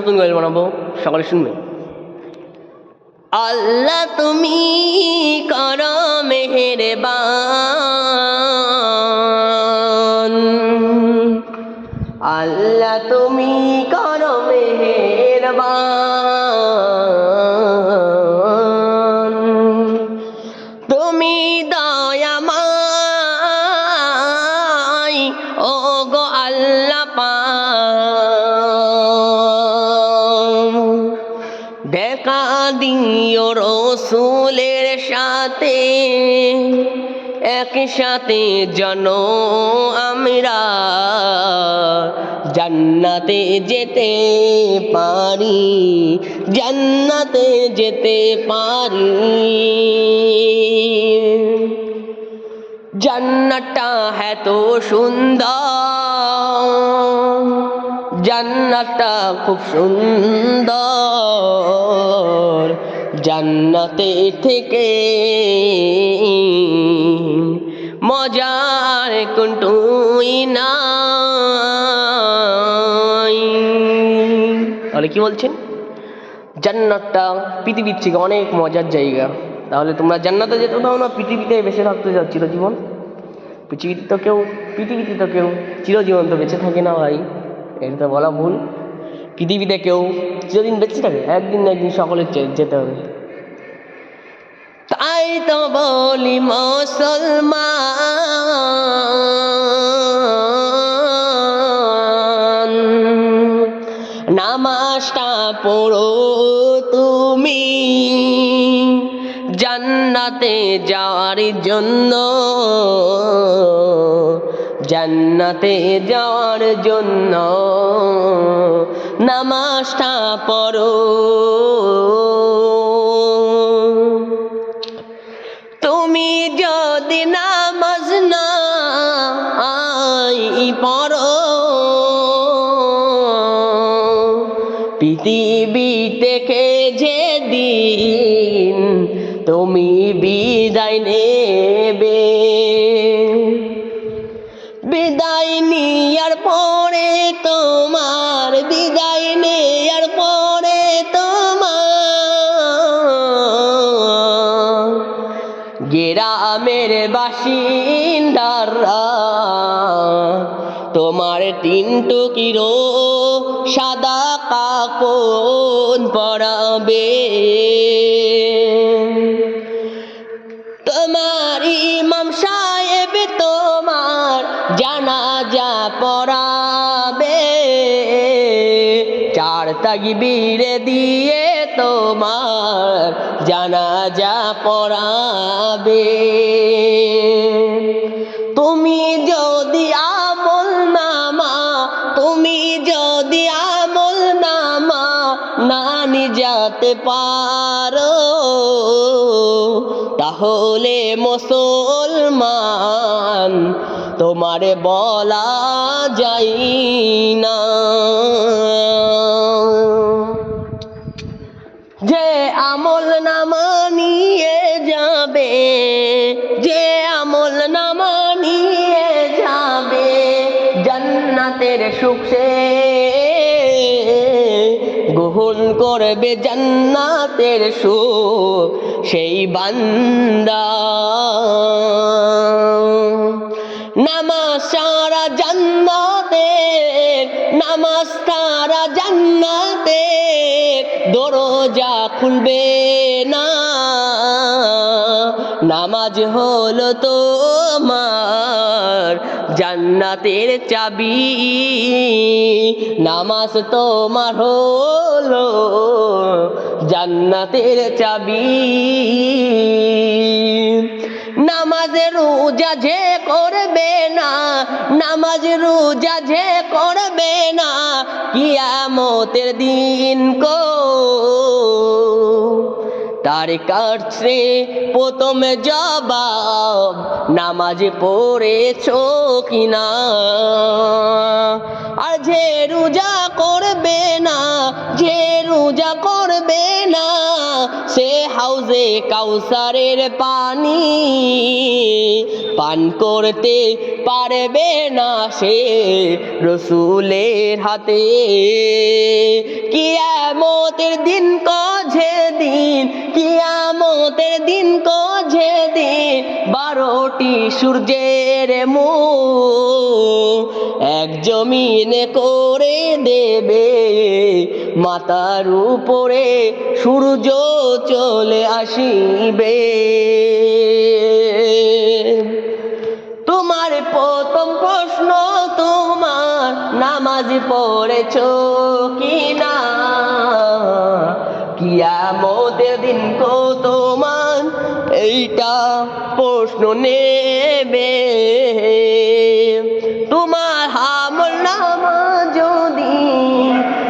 নতুন গজল বানাবো, সকালে শুনবে। আল্লাহ তুমি কর মেহেরবান। আল্লাহ তুমি কর মেহেরবান। তুমি দয়ামাই ও গো আল্লাহ পান দেখা রসুলের সাথে। একসাথে জন আমরা জান্নাতে যেতে পারি, জান্নাতে যেতে পারি। জান্নাতটা হ্যাঁ তো সুন্দর। জান্নাতটা খুব সুন্দর। জান্নাতে থেকে মজার কোনটুই নাই। তাহলে কি বলছেন? জান্নাতটা পৃথিবীর থেকে অনেক মজার জায়গা। তাহলে তোমরা জান্নাতে যেতে দাও না, পৃথিবীতে বেঁচে থাকতে চাও চিরজীবন পৃথিবীতে তো কেউ, পৃথিবীতে তো কেউ চিরজীবন তো বেঁচে থাকে না ভাই। এটা তো বলা ভুল। পৃথিবীতে কেউ চিরদিন বেঁচে থাকে, একদিন না একদিন সকলের যেতে হবে। তাই তো বলি মুসলমান, নামাজটা পড়ো তুমি। জান্নাতে যাওয়ার জন্য জান্নাতে যাওয়ার জন্য নামাজটা পড়ো। তুমি যদি নামাজ না পড়ো পৃথিবী থেকে যেদিন তুমি বিদায় নেবে? বাসিন্দারা তোমার তিন টুকিরো সাদা কাপড় পরাবে। তোমার ইমাম সাহেব তোমার জানাজা পড়াবে চার তাকবীর দিয়ে তোমার জানাজা পড়াবে। তুমি যদি আমল নামা, তুমি যদি আমল নামা না নিজাতে পারো, তাহলে মুসলমান তোমারে বলা যাই না। যে আমল নামা নিয়ে যাবে, যে আমল নামা নিয়ে যাবে, জান্নাতের সুখ সে গ্রহণ করবে, জান্নাতের সুখ সেই বান্দা। নামাজ সারা জান্নাতের খুলবে না। নামাজ হলো তোমার জান্নাতের চাবি। নামাজ তোমার হলো জান্নাতের চাবি। নামাজ রোজা যে করবে না, নামাজ রোজা যে করবে না, কিয়ামতের দিন কো তার কাছে প্রথমে জবাব, নামাজ পড়েছো কিনা? আর যে রোজা করবে না, যে রোজা করবে না, সে হাউজে কাউসারের পানি পান করতে পারবে না সে রসুলের হাতে। কি সূর্যের মুখ এক জমিনে করে দেবে। মাতার উপরে সূর্য চলে আসিবে। তোমার প্রথম প্রশ্ন, তোমার নামাজ পড়েছ কি না কিয়ামতের দিন কো তোমার এইটা প্রশ্ন নেবে।